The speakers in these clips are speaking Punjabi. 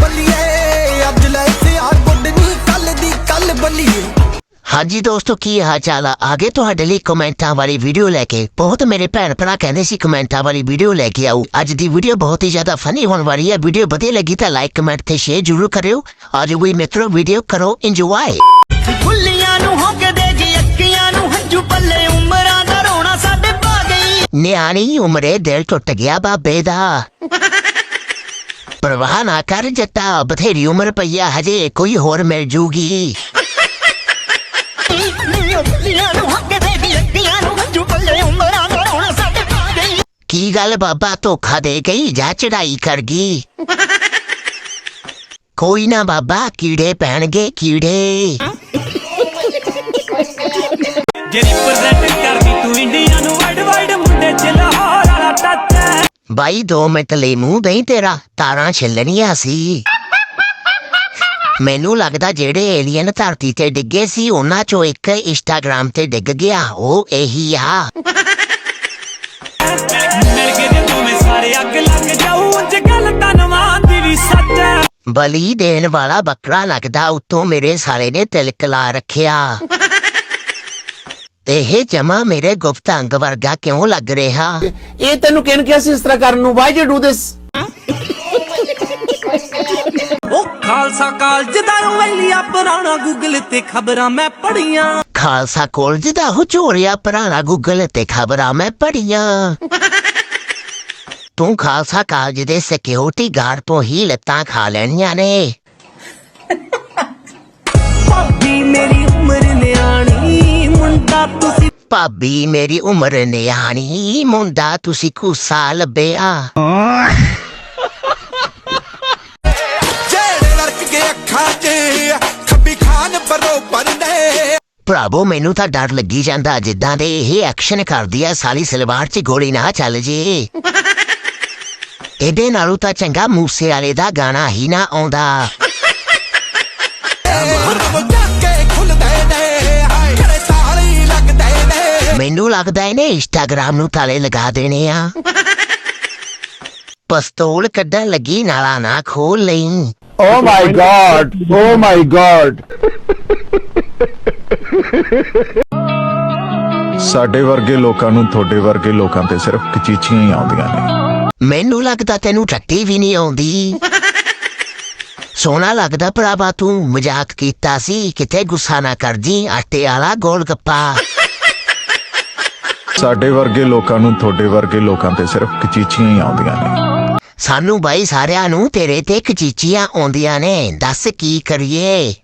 ਬੱਲੀਏ। ਅੱਜ ਲੈ ਇੱਥੇ ਆ ਗੁੱਡਨੀ ਕੱਲ ਦੀ ਕੱਲ ਬੱਲੀਏ। ਹਾਂਜੀ ਦੋਸਤੋ ਕੀ ਹਾਲ ਚਾਲ ਆ? ਆਗੇ ਤੁਹਾਡੇ ਲਈ ਕਮੈਂਟਾਂ ਵਾਲੀ ਵੀਡੀਓ ਲੈ ਕੇ ਬਹੁਤ ਮੇਰੇ ਭੈਣ ਭਰਾ ਕਹਿੰਦੇ ਸੀ ਕਮੈਂਟਾਂ ਵਾਲੀ ਵੀਡੀਓ ਲੈ ਕੇ ਆਓ। ਅੱਜ ਦੀ ਵੀਡੀਓ ਬਹੁਤ ਹੀ ਜ਼ਿਆਦਾ ਫਨੀ ਹੋਣ ਵਾਲੀ ਹੈ। ਵੀਡੀਓ ਵਧੀਆ ਲੱਗੀ ਤਾਂ ਲਾਈਕ ਕਮੈਂਟ ਤੇ ਸ਼ੇਅਰ ਜ਼ਰੂਰ ਕਰਿਓ। ਔਰ ਵੀ ਮਿੱਤਰੋ ਵੀਡੀਓ ਕਰੋ। ਇੰਜੋਏ ਫੁੱਲੀਆਂ ਨੂੰ ਹੋ ਕੇ ਦੇ ਜੀ ਅੱਖੀਆਂ ਨੂੰ ਹੰਝੂ ਪੱਲੇ। ਉਮਰਾਂ ਦਾ ਰੋਣਾ ਸਾਡੇ ਪਾ ਗਈ ਨਿਆਣੀ ਉਮਰੇ ਦਿਲ ਟੁੱਟ ਗਿਆ ਬਾਬੇ ਦਾ। ਪਰਵਾਹ ਨਾ ਕਰ ਜੱਟਾ ਬਥੇਰੀ ਉਮਰ ਪਈਆ ਹਜੇ ਕੋਈ ਹੋਰ ਮਿਲ ਜੂਗੀ ਫੁੱਲੀਆਂ ਨੂੰ ਹੋ ਕੇ ਦੇ ਜੀ ਅੱਖੀਆਂ ਨੂੰ ਹੰਝੂ ਪੱਲੇ ਉਮਰਾਂ ਦਾ ਰੋਣਾ ਸਾਡੇ ਪਾ ਗਈ ਕੀ ਗੱਲ ਬਾਬਾ ਧੋਖਾ ਦੇ ਗਈ ਜਾਂ ਚੜਾਈ ਕਰ ਗਈ ਕੋਈ ਨਾ ਬਾਬਾ ਕੀੜੇ ਪੈਣਗੇ ਕੀੜੇ ਜਿਹੜੀ ਪ੍ਰੈਜ਼ੈਂਟ ਬਾਈ ਦੋ ਮਿੰਟ ਲਈ ਮੂੰਹ ਨਹੀਂ ਤੇਰਾ, ਤਾਰਾਂ ਛਿੱਲਣੀਆਂ ਸੀ। ਮੈਨੂੰ ਲੱਗਦਾ ਜਿਹੜੇ ਏਲੀਅਨ ਧਰਤੀ ਤੇ ਡਿੱਗੇ ਸੀ, ਉਹਨਾਂ ਚੋਂ ਇੱਕ ਇੰਸਟਾਗ੍ਰਾਮ ਤੇ ਡਿੱਗ ਗਿਆ, ਉਹ ਇਹੀ ਆ। ਮਿਲ ਕੇ ਜੇ ਦੋਵੇਂ ਸਾਰੇ ਅੱਗ ਲੱਗ ਜਾਊ ਉਂਝ ਗੱਲ ਧੰਨਵਾਦ ਦੀ ਵੀ ਸੱਚ ਬਲੀ ਦੇਣ ਵਾਲਾ ਬੱਕਰਾ ਲੱਗਦਾ ਉੱਤੋਂ ਮੇਰੇ ਸਾਰੇ ਨੇ ਤਿਲਕ ਲਾ ਰੱਖਿਆ। ਇਹ ਜਮਾ ਮੇਰੇ ਗੁਪਤ ਅੰਗ ਵਰਗਾ ਕਿਉਂ ਲੱਗ ਰਿਹਾ? ਇਹ ਤੈਨੂੰ ਕਿਹਨ ਕਿਹਾ ਸੀ ਇਸ ਤਰ੍ਹਾਂ ਕਰਨ ਨੂੰ? ਵਾਈ ਯੂ ਡੂ ਦਿਸ ਉਹ ਖਾਲਸਾ ਕਾਲਜ ਦਾ ਵੈਲੀਆ ਪੁਰਾਣਾ ਗੂਗਲ ਤੇ ਖਬਰਾਂ ਮੈਂ ਪੜੀਆਂ ਖਾਲਸਾ ਕਾਲਜ ਦਾ ਹੁਚੋਰਿਆ ਪੁਰਾਣਾ ਗੂਗਲ ਤੇ ਖਬਰਾਂ ਮੈਂ ਪੜੀਆਂ ਤੂੰ ਖਾਲਸਾ ਕਾਲਜ ਦੇ ਸਿਕਿਉਰਿਟੀ ਗਾਰਡ ਤੋਂ ਹੀ ਲੱਤਾਂ ਖਾ ਲੈਣੀਆਂ ਨੇ। ਭਾਬੀ ਮੇਰੀ ਉਮਰ ਨਿਆਣੀ। ਮੁੰਡਾ ਤੁਸੀਂ ਭਾਬੀ ਮੇਰੀ ਉਮਰ ਨਿਆਣੀ ਮੁੰਡਾ ਤੁਸੀਂ ਕੁਸਾ ਲੱਭਿਆ। ਜਿਹੜੇ ਲੜਕ ਗਏ ਅੱਖਾਂ 'ਚ ਖੱਬੀ ਖਾਨ ਬਰੋਬਰ ਨੇ ਭਰਾਵੋ ਮੈਨੂੰ ਤਾਂ ਡਰ ਲੱਗੀ ਜਾਂਦਾ ਜਿੱਦਾਂ ਦੇ ਇਹ ਐਕਸ਼ਨ ਕਰਦੀ ਆ ਸਾਲੀ ਸਲਵਾਰ 'ਚ ਗੋਲੀ ਨਾ ਚੱਲ ਜੇ। ਇਹਦੇ ਨਾਲੋਂ ਤਾਂ ਚੰਗਾ ਮੂਸੇ ਵਾਲੇ ਦਾ ਗਾਣਾ ਹੀ ਨਾ ਆਉਂਦਾ। ਮੁਰਮ ਜਾ ਕੇ ਲੱਗਦਾ ਇਹਨੇ ਇੰਸਟਾਗ੍ਰਾਮ ਨੂੰ ਤਾਲੇ ਲਗਾ ਦੇਣੇ ਆ। ਪਸਤੌਲ ਕੱਢਣ ਲੱਗੀ ਨਾਲਾ ਨਾ ਖੋਲ ਲਈ। ਓ ਮਾਈ ਗॉड ਓ ਮਾਈ ਗॉड ਸਾਡੇ ਵਰਗੇ ਲੋਕਾਂ ਨੂੰ ਤੁਹਾਡੇ ਵਰਗੇ ਲੋਕਾਂ ਤੇ ਸਿਰਫ ਕਚੀਚੀਆਂ ਹੀ ਆਉਂਦੀਆਂ ਨੇ। ਮੈਨੂੰ ਲੱਗਦਾ ਤੈਨੂੰ ਟੱਟੀ ਵੀ ਨਹੀਂ ਆਉਂਦੀ। ਸੋਹਣਾ ਲੱਗਦਾ ਭਰਾਵਾ ਤੂੰ ਮਜ਼ਾਕ ਕੀਤਾ ਸੀ ਕਿਤੇ ਗੁੱਸਾ ਨਾ ਕਰਦੀ ਆਟੇ ਵਾਲਾ ਗੋਲ ਗੱਪਾ। ਸਾਡੇ ਵਰਗੇ ਲੋਕਾਂ ਨੂੰ ਤੁਹਾਡੇ ਵਰਗੇ ਲੋਕਾਂ ਤੇ ਸਿਰਫ ਕਚੀਚੀਆਂ ਹੀ ਆਉਂਦੀਆਂ ਨੇ। ਸਾਨੂੰ ਬਾਈ ਸਾਰਿਆਂ ਨੂੰ ਤੇਰੇ ਤੇ ਕਚੀਚੀਆਂ ਆਉਂਦੀਆਂ ਨੇ। ਦੱਸ ਕੀ ਕਰੀਏ?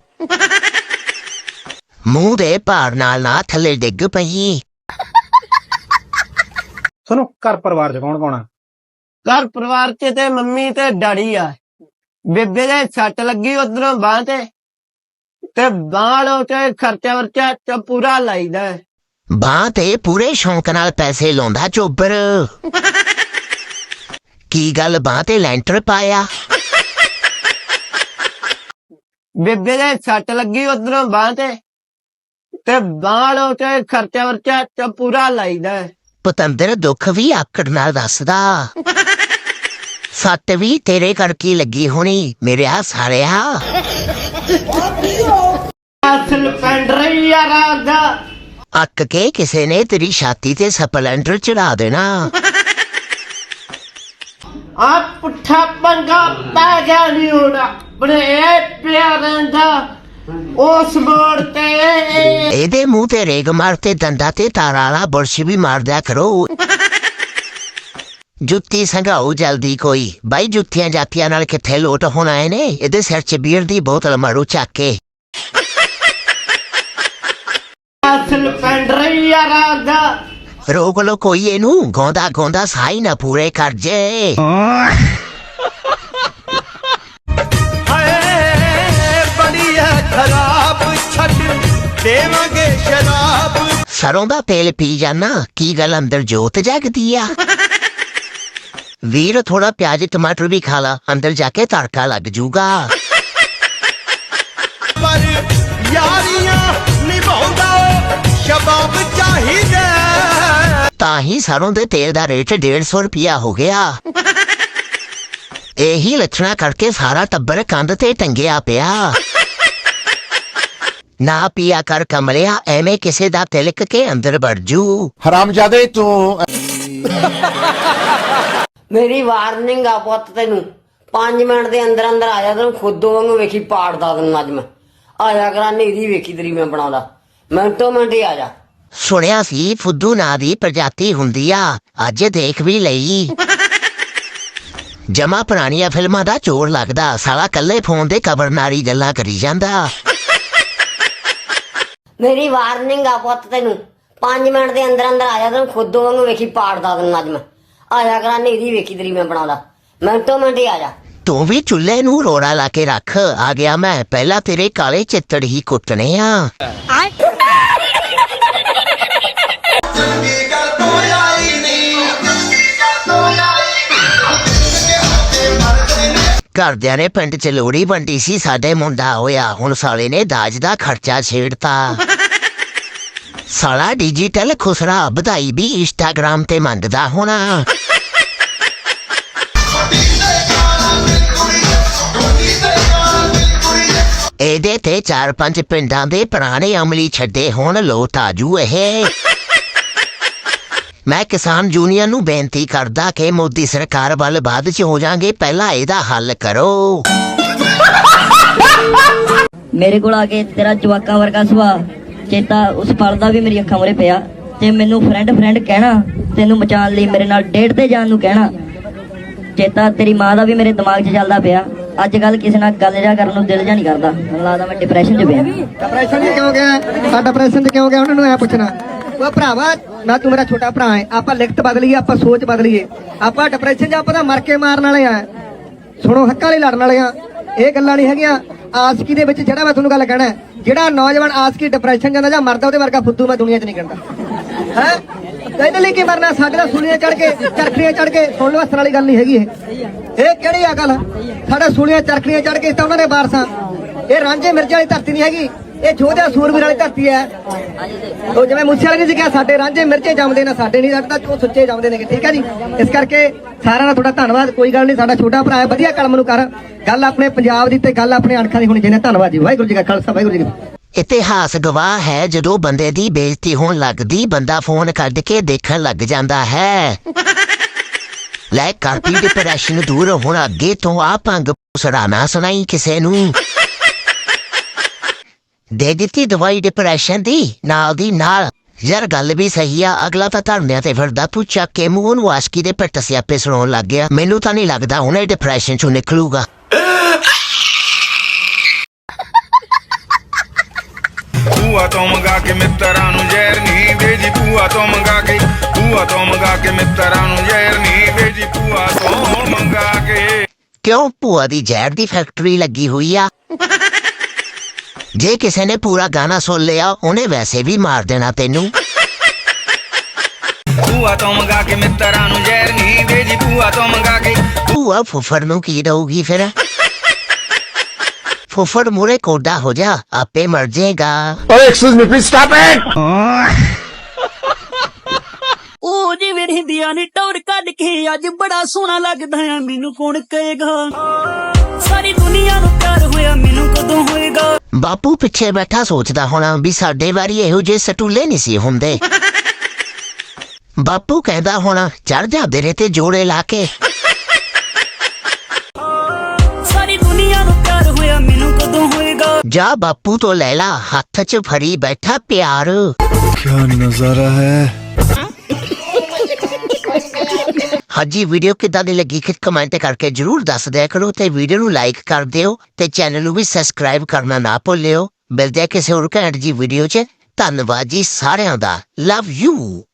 ਮੂੰਹ ਦੇ ਭਾਰ ਨਾਲ ਨਾ ਥੱਲੇ ਡਿੱਗ ਪਈ। ਸੁਣੋ ਘਰ ਪਰਿਵਾਰ ਚ ਕੌਣ ਕੌਣ ਆ? ਘਰ ਪਰਿਵਾਰ ਚ ਤੇ ਮੰਮੀ ਤੇ ਡੈਡੀ ਆ। ਬੇਬੇ ਦੇ ਸੱਟ ਲੱਗੀ ਉਧਰੋਂ ਬਾਹ ਤੇ। ਤੇ ਬਾਹਲੋਂ ਤੇ ਖਰਚਾ ਵਰਚਾ ਚ ਪੂਰਾ ਲਾਈਦਾ। ਹੈ। ਬਾਂਹ ਤੇ ਪੂਰੇ ਸ਼ੌਂਕ ਨਾਲ ਪੈਸੇ ਲਾਉਂਦਾ ਚੋਬਰ। ਕੀ ਗੱਲ ਬਾਂਹ ਤੇ ਲੈਂਟਰ ਪਾਇਆ? ਬੇਬੇ ਦੇ ਸੱਟ ਲੱਗੀ ਉਧਰੋਂ ਬਾਹ ਤੇ। ਤੇ ਬਾਹਲੋਂ ਤੇ ਖਰਚਾ ਵਰਚਾ ਚ ਪੂਰਾ ਲਾਈਦਾ। ਹੈ। ਪਤੰਦਰ ਦੁੱਖ ਵੀ ਆਕੜ ਨਾਲ ਦੱਸਦਾ। ਸੱਟ ਵੀ ਤੇਰੇ ਕਰਕੇ ਲੱਗੀ ਹੋਣੀ ਮੇਰੇ ਆ ਸਾਰਿਆ। ਅਸਲ ਪੈਂਡ ਰਹੀ ਆ ਰਾਦਾ ਅੱਕ ਕੇ ਕਿਸੇ ਨੇ ਤੇਰੀ ਛਾਤੀ ਤੇ ਸਪਲੈਂਡਰ ਚੜਾ ਦੇਣਾ ਆ ਪੁੱਠਾ ਪੰਗਾ ਪੈ ਗਿਆ ਨਹੀਂ ਹੋਣਾ ਬੜੇ ਪਿਆਰਾਂ ਦਾ ਉਸ ਮੋੜ ਤੇ ਇਹਦੇ ਮੂੰਹ ਤੇ ਰੇਗ ਮਾਰ ਤੇ ਦੰਦਾਂ ਤੇ ਤਾਰਾਂ ਵਾਲਾ ਬੁਰਸ਼ ਵੀ ਮਾਰ ਦਿਆ ਕਰੋ ਜੁੱਤੀ ਸੰਘਾਓ ਜਲਦੀ ਕੋਈ ਬਾਈ ਜੁੱਤੀਆਂ ਜਾਤੀਆਂ ਨਾਲ ਕਿੱਥੇ ਲੋਟ ਹੋਣਾ ਇਹਨੇ ਇਹਦੇ ਸਿਰ 'ਚ ਬੀਅਰ ਦੀ ਬੋਤਲ ਮਾਰੂ ਚੱਕ ਕੇ ਅਸਲ ਪੈਂਡ ਰਹੀ ਆ ਰਾਦਾ ਰੋਕ ਲੋ ਕੋਈ ਇਹਨੂੰ ਗੋਂਦਾ ਗੋਂਦਾ ਸਾਈ ਨਾ ਪੂਰੇ ਕਰ ਜੇ। ਹਾਏ ਬੜੀ ਹੈ ਖਰਾਬ ਛੱਡ ਦੇਵਾਂਗੇ ਸ਼ਰਾਬ। ਸਰੋਂ ਦਾ ਤੇਲ ਪੀ ਜਾਨਾ ਕੀ ਗੱਲ ਅੰਦਰ ਜੋਤ ਜਗਦੀ ਆ? ਵੀਰ ਥੋੜਾ ਪਿਆਜ਼ ਟਮਾਟਰ ਵੀ ਖਾ ਲਾ ਅੰਦਰ ਜਾ ਕੇ ਤੜਕਾ ਲੱਗ ਜੂਗਾ। ਪਰ ਨਿਭਾਉਂਦਾ ਸ਼ਬਾਬ ਚਾਹੀਦਾ। ਤਾਂ ਹੀ ਸਰੋਂ ਦੇ ਤੇਲ ਦਾ ਰੇਟ 150 ਰੁਪਿਆ ਹੋ ਗਿਆ। ਇਹੀ ਲੱਛਣਾ ਕਰਕੇ ਸਾਰਾ ਟੱਬਰ ਕੰਧ ਤੇ ਟੰਗਿਆ ਪਿਆ। ਨਾ ਪੀਆ ਕਰ ਕਮਲਿਆ ਐਵੇਂ ਕਿਸੇ ਦਾ ਤਿਲਕ ਕੇ ਅੰਦਰ ਵੜ ਜੂ। ਹਰਾਮਜ਼ਾਦੇ ਤੂੰ ਮੇਰੀ ਵਾਰਨਿੰਗ ਆ ਪੁੱਤ ਤੈਨੂੰ। 5 ਮਿੰਟ ਦੇ ਅੰਦਰ ਅੰਦਰ ਆ ਜਾ ਤੈਨੂੰ ਖੁੱਦੋ ਵਾਂਗੂ ਵੇਖੀ ਪਾੜਦਾ ਤੈਨੂੰ ਅੱਜ ਮੈਂ। ਆ ਜਾ ਕਰਾਂ ਨੇਰੀ ਵੇਖੀ ਤੇਰੀ ਮੈਂ ਬਣਾਉਂਦਾ। ਮਿੰਟੋ ਹੀ ਆ ਜਾ। ਸੁਣਿਆ ਸੀ ਫੁੱਦੂ ਨਾਂ ਦੀ ਪ੍ਰਜਾਤੀ ਹੁੰਦੀ ਆ। ਅੱਜ ਦੇਖ ਵੀ ਲਈ। ਜਮਾ ਪੁਰਾਣੀਆਂ ਫਿਲਮਾਂ ਦਾ ਚੋਰ ਲੱਗਦਾ। ਸਾਲਾ ਕੱਲੇ ਫੋਨ ਦੇ ਕਬਰਨਾਰੀ ਗੱਲਾਂ ਕਰੀ ਜਾਂਦਾ। ਮੇਰੀ ਵਾਰਨਿੰਗ ਆ ਪੁੱਤ ਤੈਨੂੰ। 5 ਮਿੰਟ ਦੇ ਅੰਦਰ ਅੰਦਰ ਆ ਜਾ। ਤੈਨੂੰ ਖੁੱਦੋ ਵਾਂਗੂ ਵੇਖੀ ਪਾੜਦਾ ਤੈਨੂੰ ਅੱਜ ਮੈਂ। ਆ ਜਾ ਕਰਾਂ ਨੇਰੀ ਵੇਖੀ ਤੇਰੀ ਮੈਂ ਬਣਾਉਂਦਾ। ਮਿੰਟੋ ਮਿੰਟ ਹੀ ਆ ਜਾ। ਤੂੰ ਵੀ ਚੁੱਲ੍ਹੇ ਨੂੰ ਰੋੜਾ ਲਾ ਕੇ ਰੱਖ। ਆ ਗਿਆ ਮੈਂ। ਪਹਿਲਾਂ ਤੇਰੇ ਕਾਲੇ ਚਿੱਤੜ ਹੀ ਕੁੱਟਣੇ ਆ। ਘਰਦਿਆਂ ਨੇ ਪਿੰਡ ਚ ਲੋੜੀ ਵੰਡੀ ਸੀ, ਸਾਡੇ ਮੁੰਡਾ ਹੋਇਆ, ਹੁਣ ਸਾਲੇ ਨੇ ਦਾਜ ਦਾ ਖਰਚਾ ਛੇੜਤਾ। ਸਾਲਾ ਡਿਜੀਟਲ ਖੁਸਰਾ ਵਧਾਈ ਵੀ ਇੰਸਟਾਗ੍ਰਾਮ ਤੇ ਮੰਗਦਾ ਹੋਣਾ। ਇਹਦੇ ਤੇ ਚਾਰ ਪੰਜ ਪਿੰਡਾਂ ਦੇ ਪੁਰਾਣੇ ਅਮਲੀ ਛੱਡੇ ਹੁਣ ਲੋਟ ਆਜੂ ਇਹ। ਮੈਂ ਕਿਸਾਨ ਯੂਨੀਅਨ ਨੂੰ ਬੇਨਤੀ ਕਰਦਾ ਕਿ ਮੋਦੀ ਸਰਕਾਰ ਵੱਲ ਬਾਅਦ ਚ ਹੋ ਜਾਾਂਗੇ ਪਹਿਲਾਂ ਇਹਦਾ ਹੱਲ ਕਰੋ। ਮੇਰੇ ਕੋਲ ਆ ਕੇ ਤੇਰਾ ਜਵਾਕਾਂ ਵਰਗਾ ਸੁਭਾਅ ਚੇਤਾ ਉਸ ਪਲ ਦਾ ਵੀ ਮੇਰੀ ਅੱਖਾਂ ਮੂਹਰੇ ਪਿਆ। ਤੇ ਮੈਨੂੰ ਫਰੈਂਡ ਫਰੈਂਡ ਕਹਿਣਾ ਤੈਨੂੰ ਮਚਾਉਣ ਲਈ ਮੇਰੇ ਨਾਲ ਡੇਟ ਤੇ ਜਾਣ ਨੂੰ ਕਹਿਣਾ ਚੇਤਾ ਤੇਰੀ ਮਾਂ ਦਾ ਵੀ ਮੇਰੇ ਦਿਮਾਗ 'ਚ ਚੱਲਦਾ ਪਿਆ। ਅੱਜ ਕੱਲ ਕਿਸੇ ਨਾਲ ਗੱਲ ਜਾ ਕਰਨ ਨੂੰ ਦਿਲ ਜਾ ਨਹੀਂ ਕਰਦਾ। ਮੈਨੂੰ ਲੱਗਦਾ ਮੈਂ ਡਿਪਰੈਸ਼ਨ 'ਚ ਪਿਆ। ਡਿਪਰੈਸ਼ਨ ਤੇ ਕਿਉਂ ਗਿਆ? ਸਾਡਾ ਡਿਪਰੈਸ਼ਨ ਤੇ ਕਿਉਂ ਗਿਆ? ਉਹਨਾਂ ਨੂੰ ਐ ਪੁੱਛਣਾ। ਉਹ ਭਰਾਵਾ ਮੈਂ ਤੂੰ ਮੇਰਾ ਛੋਟਾ ਭਰਾ ਹੈ। ਆਪਾਂ ਲਿਖਤ ਬਦਲੀਏ, ਆਪਾਂ ਸੋਚ ਬਦਲੀਏ। ਆਪਾਂ ਡਿਪਰੈਸ਼ਨ 'ਚ ਆਪਾਂ ਤਾਂ ਮਰ ਕੇ ਮਾਰਨ ਵਾਲੇ ਆ। ਸੁਣੋ, ਹੱਕਾਂ ਲਈ ਲੜਨ ਵਾਲੇ ਆ। ਇਹ ਗੱਲਾਂ ਨਹੀਂ ਹੈਗੀਆਂ। ਆਸਕੀ ਦੇ ਵਿੱਚ ਜਿਹੜਾ ਮੈਂ ਤੁਹਾਨੂੰ ਗੱਲ ਕਹਿਣਾ ਜਿਹੜਾ ਨੌਜਵਾਨ ਆਸਕੀ ਡਿਪਰੈਸ਼ਨ ਜਾਂਦਾ ਜਾਂ ਮਰਦਾ, ਉਹਦੇ ਵਰਗਾ ਫੁੱਦੂ ਮੈਂ ਦੁਨੀਆ 'ਚ ਨਹੀਂ ਕਹਿੰਦਾ ਹੈ? ਇਹਦੇ ਲਈ ਕੀ ਮਰਨਾ? ਸਾਡੇ ਦਾ ਸੂਲੀਆਂ ਚੜ ਕੇ, ਚਰਖੜੀਆਂ ਚੜ ਕੇ ਸੁਣ ਲਓ ਹੱਸਣ ਵਾਲੀ ਗੱਲ ਨਹੀਂ ਹੈਗੀ ਇਹ। ਇਹ ਕਿਹੜੀ ਆ ਗੱਲ? ਸਾਡੇ ਸੂਲੀਆਂ, ਚਰਖੜੀਆਂ ਚੜ ਕੇ ਤਾਂ ਉਹਨਾਂ ਦੇ ਵਾਰਸਾਂ। ਇਹ ਰਾਂਝੇ ਮਿਰਜ਼ੇ ਵਾਲੀ ਧਰਤੀ ਨਹੀਂ ਹੈਗੀ। ਇਹ ਜੋਧਿਆ ਸੂਰਵੀਰ ਵਾਲੀ ਧਰਤੀ ਹੈ। ਉਹ ਜਿਵੇਂ ਮੁੱਛੇ ਵਾਲੇ ਨੇ ਕਿਹਾ ਸਾਡੇ ਰਾਂਝੇ ਮਿਰਚੇ ਜੰਮਦੇ ਨੇ, ਸਾਡੇ ਨਹੀਂ ਸਾਡੇ ਤਾਂ ਉਹ ਸੁੱਚੇ ਜੰਮਦੇ ਨੇ ਠੀਕ ਹੈ ਜੀ? ਇਸ ਕਰਕੇ ਸਾਰਿਆਂ ਦਾ ਤੁਹਾਡਾ ਧੰਨਵਾਦ, ਕੋਈ ਗੱਲ ਨਹੀਂ, ਸਾਡਾ ਛੋਟਾ ਭਰਾ ਹੈ, ਵਧੀਆ ਕਲਮ ਨੂੰ ਕਰ, ਗੱਲ ਆਪਣੇ ਪੰਜਾਬ ਦੀ ਤੇ ਗੱਲ ਆਪਣੇ ਅਣਖਾਂ ਦੀ ਹੋਣੀ ਚਾਹੀਦੀ ਧੰਨਵਾਦ ਜੀ, ਵਾਹਿਗੁਰੂ ਜੀ ਕਾ ਖਾਲਸਾ, ਵਾਹਿਗੁਰੂ ਜੀ ਕੀ ਇਤਿਹਾਸ ਗਵਾਹ ਹੈ, ਜਦੋਂ ਬੰਦੇ ਦੀ ਬੇਇੱਜ਼ਤੀ ਹੋਣ ਲੱਗਦੀ, ਬੰਦਾ ਫੋਨ ਕੱਢ ਕੇ ਦੇਖਣ ਲੱਗ ਜਾਂਦਾ ਹੈ। ਲੈ ਕਾਪੀ ਡਿਪਰੈਸ਼ਨ ਦੂਰ ਹੁਣ ਅੱਗੇ ਤੋਂ ਆ ਭੰਗ ਸਰਾਣਾ ਸੁਣਾਈ ਕਿਸੇ ਨੂੰ। ਦੇ ਦਿੱਤੀ ਦਵਾਈ ਡਿਪਰੈਸ਼ਨ ਦੀ ਨਾਲ ਦੀ ਨਾਲ। ਯਾਰ ਗੱਲ ਵੀ ਸਹੀ ਆ ਅਗਲਾ ਤਾਂ ਧਰਨਿਆਂ ਤੇ ਫਿਰਦਾ ਚੱਕ ਕੇ ਮੂੰਹ ਨੂੰ ਆਸ਼ਕੀ ਦੇ ਪਿੱਟ ਸਿਆਪੇ ਸੁਣਾਉਣ ਲੱਗ ਗਿਆ। ਮੈਨੂੰ ਤਾਂ ਨਹੀਂ ਲੱਗਦਾ ਹੁਣੇ ਡਿਪਰੈਸ਼ਨ ਚੋਂ ਨਿਕਲੂਗਾ। ਭੂਆ ਤੋਂ ਮੰਗਾ ਕੇ ਮਿੱਤਰਾਂ ਨੂੰ ਜ਼ਹਿਰ ਨਹੀਂ ਦੇ ਜੀ ਭੂਆ ਤੋਂ ਮੰਗਾ ਕੇ ਭੂਆ ਤੋਂ ਮੰਗਾ ਕੇ ਮਿੱਤਰਾਂ ਨੂੰ ਜ਼ਹਿਰ ਨਹੀਂ ਦੇ ਜੀ ਭੂਆ ਤੋਂ ਮੰਗਾ ਕੇ। ਕਿਉਂ? ਭੂਆ ਦੀ ਜ਼ਹਿਰ ਦੀ ਫੈਕਟਰੀ ਲੱਗੀ ਹੋਈ ਆ। ਜੇ ਕਿਸੇ ਨੇ ਪੂਰਾ ਗਾਣਾ ਸੁਣ ਲਿਆ ਉਹਨੇ ਵੈਸੇ ਵੀ ਮਾਰ ਦੇਣਾ ਤੈਨੂੰ। ਭੂਆ ਤੋਂ ਮੰਗਾ ਕੇ ਮਿੱਤਰਾਂ ਨੂੰ ਜ਼ਹਿਰ ਨਹੀਂ ਦੇ ਜੀ ਭੂਆ ਤੋਂ ਮੰਗਾ ਕੇ ਭੂਆ ਫੁੱਫੜ ਨੂੰ ਕੀ ਦਊਗੀ ਫਿਰ? ਫੁੱਫੜ ਮੂਰੇ ਕੋਡਾ ਹੋ ਜਾ ਆਪੇ ਮਰ ਜਾਏਗਾ Oh, excuse me, please stop it! ਉਹ ਜਿਵੇਂ ਹਿੰਦੀਆਂ ਨੇ ਟੌਰ ਕੱਢ ਕੇ ਅੱਜ ਬੜਾ ਸੋਹਣਾ ਲੱਗਦਾ ਆ ਮੈਨੂੰ ਕੌਣ ਕਹੇਗਾ? ਸਾਰੀ ਦੁਨੀਆ ਨੂੰ ਪਿਆਰ ਹੋਇਆ ਮੈਨੂੰ ਕਦੋਂ ਹੋਏਗਾ? ਬਾਪੂ ਪਿੱਛੇ ਬੈਠਾ ਸੋਚਦਾ ਹੋਣਾ ਵੀ ਸਾਡੇ ਵਾਰੀ ਇਹੋ ਜਿਹੇ ਸਟੂਲੇ ਨਹੀਂ ਸੀ ਹੁੰਦੇ ਬਾਪੂ ਕਹਿੰਦਾ ਹੋਣਾ ਚੜ ਜਾ ਤੇਰੇ ਤੇ ਜੋੜੇ ਲਾ ਕੇ ਸਾਰੀ ਦੁਨੀਆ ਨੂੰ ਪਿਆਰ ਹੋਇਆ ਮੈਨੂੰ ਕਦੋਂ ਹੋਏਗਾ ਜਾ ਬਾਪੂ ਤੋਂ ਲੈ ਲਾ ਹੱਥ 'ਚ ਫੜੀ ਬੈਠਾ ਪਿਆਰ ਹਾਂਜੀ, ਵੀਡੀਓ ਕਿੱਦਾਂ ਦੀ ਲੱਗੀ ਕਿ ਕਮੈਂਟ ਕਰਕੇ ਜਰੂਰ ਦੱਸ ਦਿਆ ਕਰੋ ਤੇ ਵੀਡੀਓ ਨੂੰ ਲਾਈਕ ਕਰ ਦਿਓ ਤੇ ਚੈਨਲ ਨੂੰ ਵੀ ਸਬਸਕ੍ਰਾਈਬ ਕਰਨਾ ਨਾ ਭੁੱਲਿਓ। ਮਿਲਦੇ ਆ ਕਿਸੇ ਹੋਰ ਘੈਂਟ ਜੀ ਵੀਡੀਓ 'ਚ। ਧੰਨਵਾਦ ਜੀ ਸਾਰਿਆਂ ਦਾ। Love you